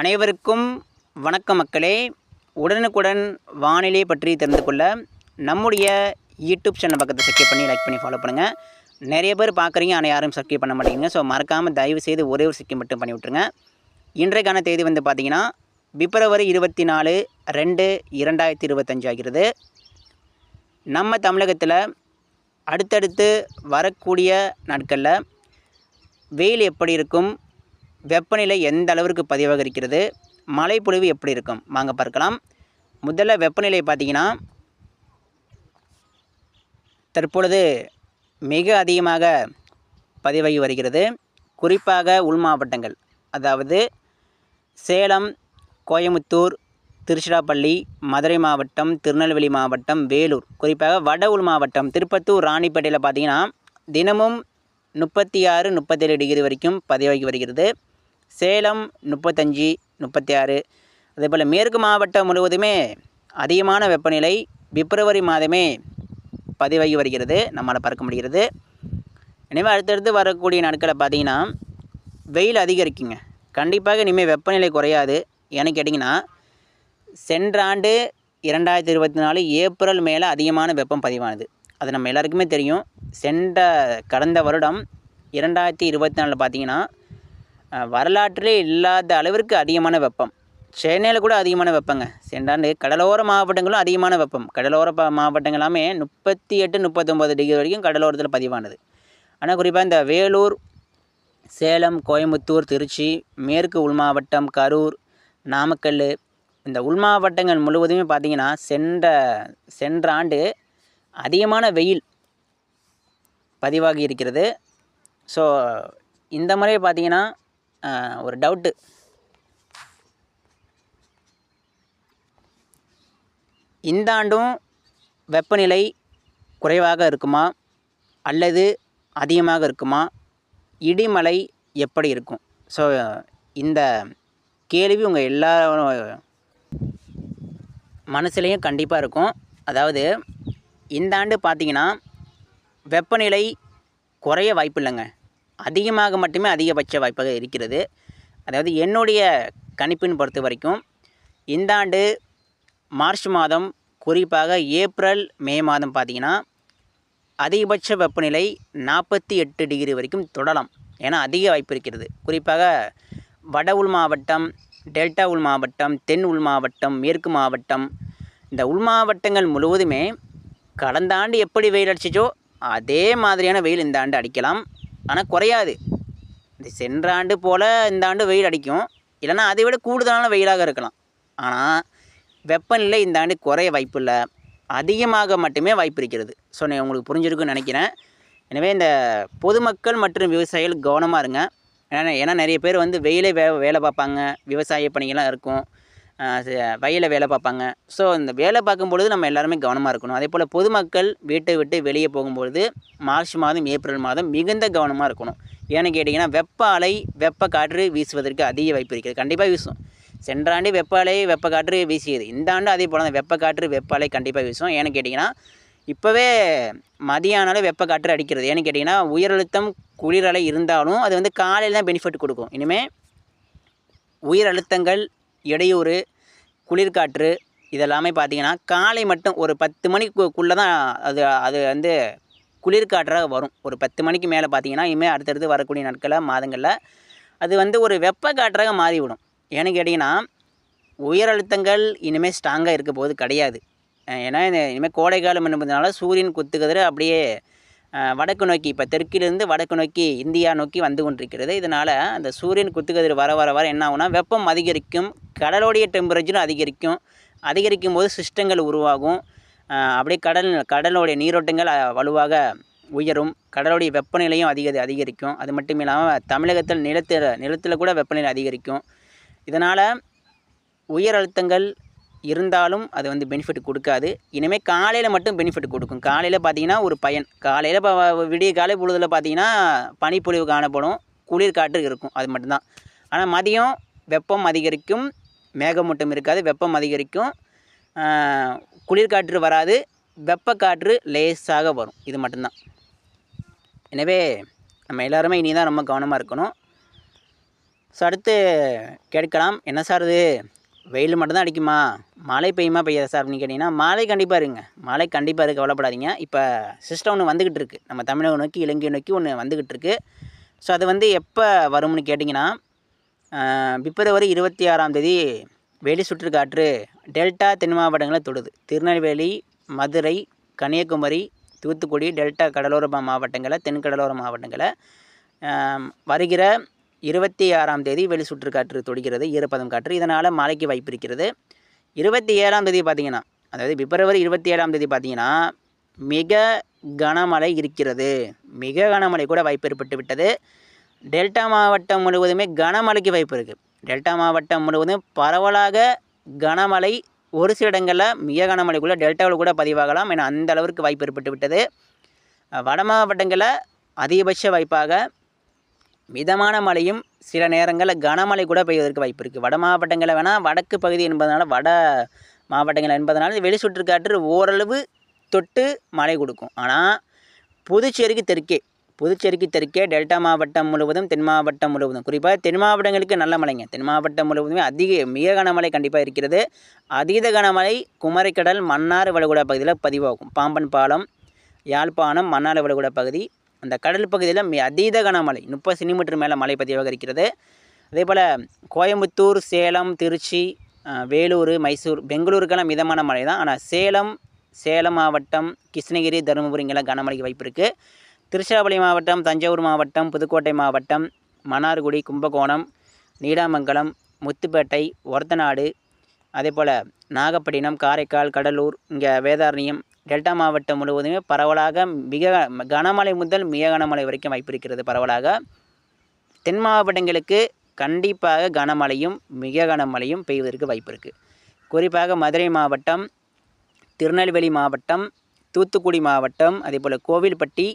அனைவருக்கும் வணக்கம் மக்களே. உடனுக்குடன் வானிலை பற்றி தெரிந்து கொள்ள நம்முடைய யூடியூப் சேனல் பக்கத்தை சப்ஸ்கிரைப் பண்ணி லைக் பண்ணி ஃபாலோ பண்ணுங்கள் நிறைய பேர் பார்க்குறீங்க ஆனால் யாரும் சப்ஸ்கிரைப் பண்ண மாட்டேங்க. ஸோ மறக்காமல் தயவு செய்து ஒரே ஒரு சப்ஸ்கிரைப் மட்டும் பண்ணி விட்ருங்க இன்றைக்கான தேதி வந்து பார்த்தீங்கன்னா பிப்ரவரி இருபத்தி நாலு ரெண்டு இரண்டாயிரத்தி இருபத்தஞ்சு ஆகிறது. நம்ம தமிழகத்தில் அடுத்தடுத்து வரக்கூடிய நாட்களில் வெயில் எப்படி இருக்கும்? வெப்பநிலை எந்த அளவிற்கு பதிவாகிருக்கிறது மழைப்பொழிவு எப்படி இருக்கும்? வாங்க பார்க்கலாம். முதல்ல வெப்பநிலை பார்த்தீங்கன்னா தற்பொழுது மிக அதிகமாக பதிவாகி வருகிறது. குறிப்பாக உள் மாவட்டங்கள் அதாவது சேலம் கோயமுத்தூர் திருச்சிராப்பள்ளி மதுரை மாவட்டம் திருநெல்வேலி மாவட்டம் வேலூர். குறிப்பாக வட உள் மாவட்டம் திருப்பத்தூர் ராணிப்பேட்டையில் பார்த்தீங்கன்னா தினமும் முப்பத்தி ஆறு முப்பத்தேழு டிகிரி வரைக்கும் பதிவாகி வருகிறது. சேலம் முப்பத்தஞ்சு முப்பத்தி ஆறு அதேபோல் மேற்கு மாவட்டம் முழுவதுமே அதிகமான வெப்பநிலை பிப்ரவரி மாதமே பதிவாகி வருகிறது. நம்மளால் பார்க்க முடிகிறது. எனவே அடுத்தடுத்து வரக்கூடிய நாட்களில் பார்த்தீங்கன்னா வெயில் அதிகரிக்குங்க. கண்டிப்பாக இனிமேல் வெப்பநிலை குறையாது. ஏன்னு கேட்டிங்கன்னா சென்ற ஆண்டு இரண்டாயிரத்தி இருபத்தி நாலு ஏப்ரல் மேலே அதிகமான வெப்பம் பதிவானது. அது நம்ம எல்லாருக்குமே தெரியும். சென்ற கடந்த வருடம் இரண்டாயிரத்தி இருபத்தி நாலில் பார்த்தீங்கன்னா வரலாற்றிலே இல்லாத அளவிற்கு அதிகமான வெப்பம். சென்னையில் கூட அதிகமான வெப்பங்க. சென்றாண்டு கடலோர மாவட்டங்களும் அதிகமான வெப்பம். கடலோர மாவட்டங்கள் எல்லாமே முப்பத்தி எட்டு முப்பத்தொம்பது டிகிரி வரைக்கும் கடலோரத்தில் பதிவானது. ஆனால் குறிப்பாக இந்த வேலூர் சேலம் கோயம்புத்தூர் திருச்சி மேற்கு உள் மாவட்டம் கரூர் நாமக்கல் இந்த உள் மாவட்டங்கள் முழுவதுமே பார்த்திங்கன்னா சென்ற சென்ற ஆண்டு அதிகமான வெயில் பதிவாகி இருக்கிறது. ஸோ இந்த முறை பார்த்திங்கன்னா ஒரு டவுட்டு. இந்த ஆண்டும் வெப்பநிலை குறைவாக இருக்குமா? அல்லது அதிகமாக இருக்குமா? இடிமலை எப்படி இருக்கும்? ஸோ இந்த கேள்வி உங்கள் எல்லா மனசுலேயும் கண்டிப்பாக இருக்கும். அதாவது இந்த ஆண்டு பார்த்திங்கன்னா வெப்பநிலை குறைய வாய்ப்பு இல்லைங்க அதிகமாக மட்டுமே அதிகபட்ச வாய்ப்பாக இருக்கிறது. அதாவது என்னுடைய கணிப்பின் பொறுத்த வரைக்கும் இந்த ஆண்டு மார்ச் மாதம் குறிப்பாக ஏப்ரல் மே மாதம் பார்த்தீங்கன்னா அதிகபட்ச வெப்பநிலை நாற்பத்தி எட்டு டிகிரி வரைக்கும் தொடலாம் ஏன்னா அதிக வாய்ப்பு இருக்கிறது. குறிப்பாக வட உள் மாவட்டம் டெல்டா உள் மாவட்டம் தென் உள் மாவட்டம் மேற்கு மாவட்டம் இந்த உள் மாவட்டங்கள் முழுவதுமே கடந்த ஆண்டு எப்படி வெயில் அடிச்சிச்சோ அதே மாதிரியான வெயில் இந்த ஆண்டு அடிக்கலாம். ஆனால் குறையாது. இந்த சென்ற ஆண்டு போல் இந்த ஆண்டு வெயில் அடிக்கும். இல்லைன்னா அதை விட கூடுதலான வெயிலாக இருக்கலாம். ஆனால் வெப்பநிலை இந்த ஆண்டு குறைய வாய்ப்பில்லை. அதிகமாக மட்டுமே வாய்ப்பு இருக்கிறது. ஸோ நான் உங்களுக்கு புரிஞ்சிருக்குன்னு நினைக்கிறேன். எனவே இந்த பொதுமக்கள் மற்றும் விவசாயிகள் கவனமாக இருங்க. ஏன்னா ஏன்னா நிறைய பேர் வந்து வெயிலே வே வேலை பார்ப்பாங்க. விவசாய பணிகள்லாம் இருக்கும். வயலில் வேலை பார்ப்பாங்க. ஸோ இந்த வேலை பார்க்கும்பொழுது நம்ம எல்லாருமே கவனமாக இருக்கணும். அதே போல் பொதுமக்கள் வீட்டை விட்டு வெளியே போகும்பொழுது மார்ச் மாதம் ஏப்ரல் மாதம் மிகுந்த கவனமாக இருக்கணும். ஏன்னு கேட்டிங்கன்னா வெப்ப அலை வெப்ப காற்று வீசுவதற்கு அதிக வாய்ப்பு இருக்குது. கண்டிப்பாக வீசும். சென்ற ஆண்டு வெப்ப அலை வெப்ப காற்று வீசியது. இந்த ஆண்டு அதே போல் தான் வெப்ப காற்று வெப்ப அலை கண்டிப்பாக வீசும். ஏன்னு கேட்டிங்கன்னா இப்போவே மதியானாலும் வெப்ப காற்று அடிக்கிறது. ஏன்னு கேட்டிங்கன்னா உயர் அழுத்தம் குளிரலை இருந்தாலும் அது வந்து காலையில் தான் பெனிஃபிட் கொடுக்கும். இனிமேல் உயர் அழுத்தங்கள் இடையூறு குளிர்காற்று இதெல்லாமே பார்த்தீங்கன்னா காலை மட்டும் ஒரு பத்து மணிக்குள்ளே தான் அது அது வந்து குளிர்காற்றாக வரும். ஒரு பத்து மணிக்கு மேலே பார்த்தீங்கன்னா இனிமேல் அடுத்தடுத்து வரக்கூடிய நாட்களில் மாதங்களில் அது வந்து ஒரு வெப்ப காற்றாக மாறிவிடும். ஏன்னு கேட்டிங்கன்னா உயர் அழுத்தங்கள் இனிமேல் ஸ்ட்ராங்காக இருக்க போது கிடையாது. ஏன்னா இனிமேல் கோடைக்காலம் என்பதனால சூரியன் குத்துக்கதிர அப்படியே வடக்கு நோக்கி இப்போ தெற்கிலிருந்து வடக்கு நோக்கி இந்தியா நோக்கி வந்து கொண்டிருக்கிறது. இதனால் அந்த சூரியன் குத்துக்கதிர் வர வர வர என்ன ஆகுனா வெப்பம் அதிகரிக்கும் கடலோடைய டெம்பரேச்சரும் அதிகரிக்கும் அதிகரிக்கும். போது சிஸ்டங்கள் உருவாகும். அப்படியே கடல் கடலோடைய நீரோட்டங்கள் வலுவாக உயரும். கடலுடைய வெப்பநிலையும் அதிக அதிகரிக்கும். அது மட்டும் இல்லாமல் தமிழகத்தில் நிலத்தில் நிலத்தில் கூட வெப்பநிலை அதிகரிக்கும். இதனால் உயர் அழுத்தங்கள் இருந்தாலும் அது வந்து பெனிஃபிட் கொடுக்காது. இனிமேல் காலையில் மட்டும் பெனிஃபிட் கொடுக்கும். காலையில் பார்த்தீங்கன்னா ஒரு பயன். காலையில் இப்போ விடிய காலை பொழுதில் பார்த்தீங்கன்னா பனிப்பொழிவு காணப்படும். குளிர் காற்று இருக்கும். அது மட்டும்தான். ஆனால் மதியம் வெப்பம் அதிகரிக்கும். மேகமூட்டம் இருக்காது. வெப்பம் அதிகரிக்கும். குளிர் குளிர்காற்று வராது. வெப்ப காற்று லேசாக வரும். இது மட்டும்தான். எனவே நம்ம எல்லாருமே இனி தான் ரொம்ப கவனமாக இருக்கணும். ஸோ அடுத்து கேட்கலாம். என்ன சார் இது? வெயில் மட்டும்தான் அடிக்குமா? மழை பெய்யுமா பெய்யாத சார் அப்படின்னு கேட்டிங்கன்னா மழை கண்டிப்பாக இருங்க. மழை கண்டிப்பாக இருக்குது கவலைப்படாதீங்க. இப்போ சிஸ்டம் ஒன்று வந்துக்கிட்டு இருக்குது நம்ம தமிழகம் நோக்கி இலங்கை நோக்கி ஒன்று வந்துக்கிட்டு இருக்குது ஸோ அது வந்து எப்போ வரும்னு கேட்டிங்கன்னா பிப்ரவரி இருபத்தி ஆறாம் தேதி வெளி சுற்றுக்காற்று டெல்டா தென் மாவட்டங்களை தொடுது. திருநெல்வேலி மதுரை கன்னியாகுமரி தூத்துக்குடி டெல்டா கடலோர மா- மாவட்டங்களை தென் கடலோர மாவட்டங்களை வருகிற இருபத்தி ஆறாம் தேதி வெளி சுற்றுக்காற்று தொடுகிறது ஈரப்பதம் காற்று. இதனால் மழைக்கு வாய்ப்பு இருக்கிறது. இருபத்தி ஏழாம் தேதி பார்த்தீங்கன்னா அதாவது பிப்ரவரி இருபத்தி ஏழாம் தேதி பார்த்தீங்கன்னா மிக கனமழை இருக்கிறது. மிக கனமழை கூட வாய்ப்பு ஏற்பட்டு விட்டது. டெல்டா மாவட்டம் முழுவதுமே கனமழைக்கு வாய்ப்பு இருக்குது டெல்டா மாவட்டம் முழுவதும் பரவலாக கனமழை ஒரு சில இடங்களில் மிக கனமழைக்குள்ளே டெல்டாவில் கூட பதிவாகலாம் என அந்த அளவிற்கு வாய்ப்பு ஏற்பட்டு விட்டது. வட மாவட்டங்களில் அதிகபட்ச வாய்ப்பாக மிதமான மழையும் சில நேரங்களில் கனமழை கூட பெய்வதற்கு வாய்ப்பு இருக்குது வட மாவட்டங்களில் வேணால் வடக்கு பகுதி என்பதனால வட மாவட்டங்கள் என்பதனால வெளி சுற்றுக்காற்று ஓரளவு தொட்டு மழை கொடுக்கும். ஆனால் புதுச்சேரிக்கு தெற்கே புதுச்சேரிக்கு தெற்கே டெல்டா மாவட்டம் முழுவதும் தென் மாவட்டம் முழுவதும் குறிப்பாக தென் மாவட்டங்களுக்கு நல்ல மழைங்க. தென் மாவட்டம் முழுவதுமே அதிக மிக கனமழை கண்டிப்பாக இருக்கிறது. அதீத கனமழை குமரிக்கடல் மன்னார் வளைகுடா பகுதியில் பதிவாகும். பாம்பன் பாலம் யாழ்ப்பாணம் மன்னார் வளைகுடா பகுதி அந்த கடல் பகுதியில் மி அதீத கனமழை முப்பது சென்டிமீட்டர் மேலே மழை பதிவாக இருக்கிறது அதே போல் கோயம்புத்தூர் சேலம் திருச்சி வேலூர் மைசூர் பெங்களூருக்கெல்லாம் மிதமான மழை தான் ஆனால் சேலம் சேலம் மாவட்டம் கிருஷ்ணகிரி தருமபுரி இங்கெல்லாம் கனமழைக்கு வாய்ப்பு இருக்குது திருச்சிராப்பள்ளி மாவட்டம் தஞ்சாவூர் மாவட்டம் புதுக்கோட்டை மாவட்டம் மன்னார்குடி கும்பகோணம் நீடாமங்கலம் முத்துப்பேட்டை ஒரத்தநாடு அதே போல் நாகப்பட்டினம் காரைக்கால் கடலூர் இங்கே வேதாரண்யம் டெல்டா மாவட்டம் முழுவதுமே பரவலாக மிக கனமழை முதல் மிக கனமழை வரைக்கும் வாய்ப்பு இருக்கிறது பரவலாக. தென் மாவட்டங்களுக்கு கண்டிப்பாக கனமழையும் மிக கனமழையும் பெய்வதற்கு வாய்ப்பு இருக்குது குறிப்பாக மதுரை மாவட்டம் திருநெல்வேலி மாவட்டம் தூத்துக்குடி மாவட்டம் அதேபோல் கோவில்பட்டி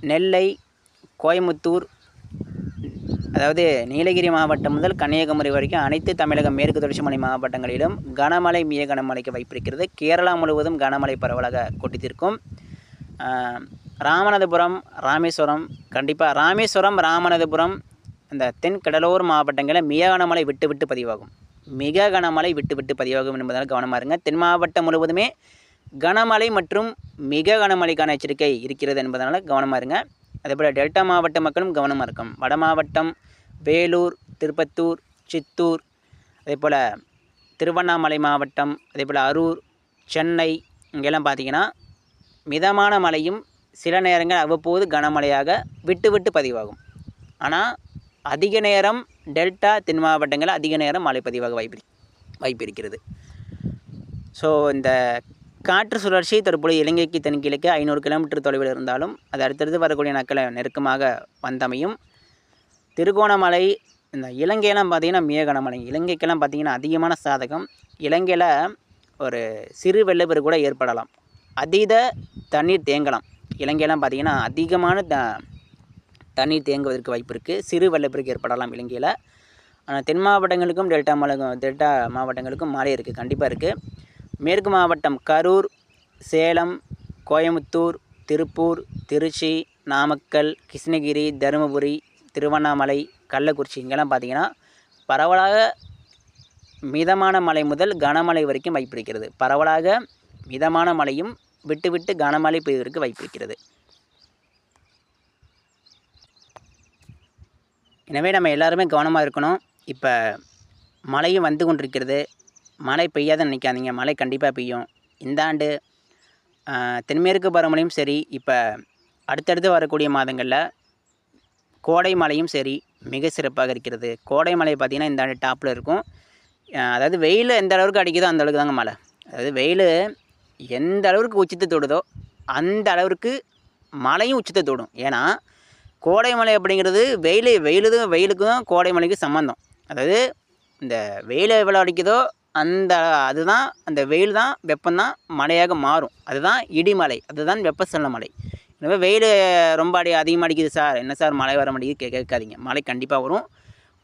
நெல்லை கோயமுத்தூர் அதாவது நீலகிரி மாவட்டம் முதல் கன்னியாகுமரி வரைக்கும் அனைத்து தமிழக மேற்கு தொடர்ச்சி மலை மாவட்டங்களிலும் கனமழை மிக கனமழைக்கு வைப்பிருக்கிறது கேரளா முழுவதும் கனமழை பரவலாக கொட்டித்திருக்கும். ராமநாதபுரம் ராமேஸ்வரம் கண்டிப்பாக ராமேஸ்வரம் ராமநாதபுரம் இந்த தென் கடலோர் மாவட்டங்களில் மிக கனமழை விட்டு விட்டு பதிவாகும். மிக கனமழை விட்டு விட்டு பதிவாகும் என்பதால் கவனமாக இருங்க. தென் மாவட்டம் முழுவதுமே கனமழை மற்றும் மிக கனமழைக்கான எச்சரிக்கை இருக்கிறது என்பதனால் கவனமாக இருங்க. அதேபோல் டெல்டா மாவட்ட மக்களும் கவனமாக இருக்கும் வட மாவட்டம் வேலூர் திருப்பத்தூர் சித்தூர் அதே போல் திருவண்ணாமலை மாவட்டம் அதே போல் அரூர் சென்னை இங்கெல்லாம் பார்த்தீங்கன்னா மிதமான மழையும் சில நேரங்கள் அவ்வப்போது கனமழையாக விட்டு விட்டு பதிவாகும். ஆனால் அதிக நேரம் டெல்டா தென் மாவட்டங்களில் அதிக நேரம் மழை பதிவாக வாய்ப்பு வாய்ப்பு இருக்கிறது ஸோ இந்த காற்று சுழற்சி தற்போது இலங்கைக்கு தென்கிழக்கு ஐநூறு கிலோமீட்டர் தொலைவில் இருந்தாலும் அது அடுத்தடுத்து வரக்கூடிய நாட்களை நெருக்கமாக வந்தமையும். திருகோணமலை இந்த இலங்கையெல்லாம் பார்த்திங்கன்னா மிக கனமழை. இலங்கைக்கெல்லாம் பார்த்திங்கன்னா அதிகமான சாதகம். இலங்கையில் ஒரு சிறு வெள்ளப்பெரு கூட ஏற்படலாம். அதீத தண்ணீர் தேங்கலாம். இலங்கையெல்லாம் பார்த்திங்கன்னா அதிகமான த தண்ணீர் தேங்குவதற்கு வாய்ப்பு இருக்குது சிறு வெள்ளப்பெருக்கு ஏற்படலாம் இலங்கையில். ஆனால் தென் மாவட்டங்களுக்கும் டெல்டா மலை டெல்டா மாவட்டங்களுக்கும் மழை இருக்குது கண்டிப்பாக இருக்குது மேற்கு மாவட்டம் கரூர் சேலம் கோயமுத்தூர் திருப்பூர் திருச்சி நாமக்கல் கிருஷ்ணகிரி தருமபுரி திருவண்ணாமலை கள்ளக்குறிச்சி இங்கெல்லாம் பார்த்தீங்கன்னா பரவலாக மிதமான மழை முதல் கனமழை வரைக்கும் வாய்ப்பு இருக்கிறது பரவலாக மிதமான மழையும் விட்டு விட்டு கனமழை பெய்வதற்கு வாய்ப்பு இருக்கிறது எனவே நம்ம எல்லாருமே கவனமாக இருக்கணும். இப்போ மழையும் வந்து கொண்டிருக்கிறது. மழை பெய்யாத நினைக்காதீங்க. மழை கண்டிப்பாக பெய்யும். இந்த ஆண்டு தென்மேற்கு பருவமழையும் சரி இப்போ அடுத்தடுத்து வரக்கூடிய மாதங்களில் கோடை மழையும் சரி மிக சிறப்பாக இருக்கிறது. கோடை மழை பார்த்திங்கன்னா இந்த ஆண்டு டாப்பில் இருக்கும். அதாவது வெயில் எந்த அளவுக்கு அடிக்குதோ அந்த அளவுக்கு தாங்க மழை. அதாவது வெயில் எந்த அளவுக்கு உச்சத்தை தொடுதோ அந்த அளவுக்கு மழையும் உச்சத்தை தொடும். ஏன்னா கோடை மழை அப்படிங்கிறது வெயில் வெயிலுக்கும் வெயிலுக்கும் கோடை மழைக்கும் சம்மந்தம் அதாவது இந்த வெயில் எவ்வளோ அடிக்குதோ அந்த அதுதான் அந்த வெயில் தான் வெப்பம்தான் மழையாக மாறும். அதுதான் இடிமலை. அதுதான் வெப்பசலன மலை. எனவே வெயில் ரொம்ப அடி அதிகமாக அடிக்குது சார். என்ன சார் மழை வர மாட்டேங்குது? கே கேட்காதீங்க. மழை கண்டிப்பாக வரும்.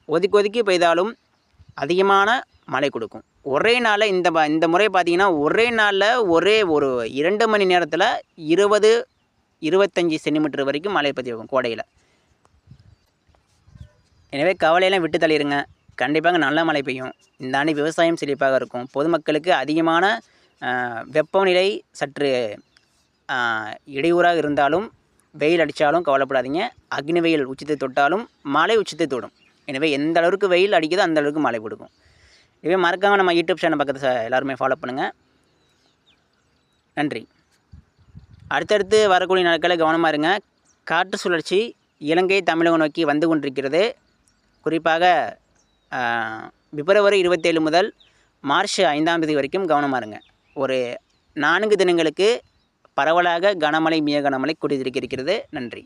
ஒதுக்கி ஒதுக்கி பெய்தாலும் அதிகமான மழை கொடுக்கும். ஒரே நாளில் இந்த இந்த முறை பார்த்திங்கன்னா ஒரே நாளில் ஒரே ஒரு இரண்டு மணி நேரத்தில் இருபது இருபத்தஞ்சி சென்டிமீட்டர் வரைக்கும் மழை பதிவாகும் கோடையில். எனவே கவலையெல்லாம் விட்டு தள்ளிடுங்க கண்டிப்பாக நல்ல மழை பெய்யும். இந்த ஆண்டு விவசாயம் செழிப்பாக இருக்கும். பொதுமக்களுக்கு அதிகமான வெப்பநிலை சற்று இடையூறாக இருந்தாலும் வெயில் அடித்தாலும் கவலைப்படாதீங்க. அக்னி வெயில் உச்சத்தை தொட்டாலும் மழை உச்சத்தை தொடும். எனவே எந்த அளவுக்கு வெயில் அடிக்குதோ அந்த அளவுக்கு மழை கொடுக்கும். இதுவே மறக்காமல் நம்ம யூடியூப் சேனல் பக்கத்தை எல்லாருமே ஃபாலோ பண்ணுங்கள் நன்றி. அடுத்தடுத்து வரக்கூடிய நாட்களில் கவனமாக இருங்க. காற்று சுழற்சி இலங்கை தமிழகம் நோக்கி வந்து கொண்டிருக்கிறது. குறிப்பாக பிப்ரவரி இருபத்தேழு முதல் மார்ச் ஐந்தாம் தேதி வரைக்கும் கவனமாக இருங்க. ஒரு நான்கு தினங்களுக்கு பரவலாக கனமழை மிக கனமழை கூடியிருக்கிறது. நன்றி.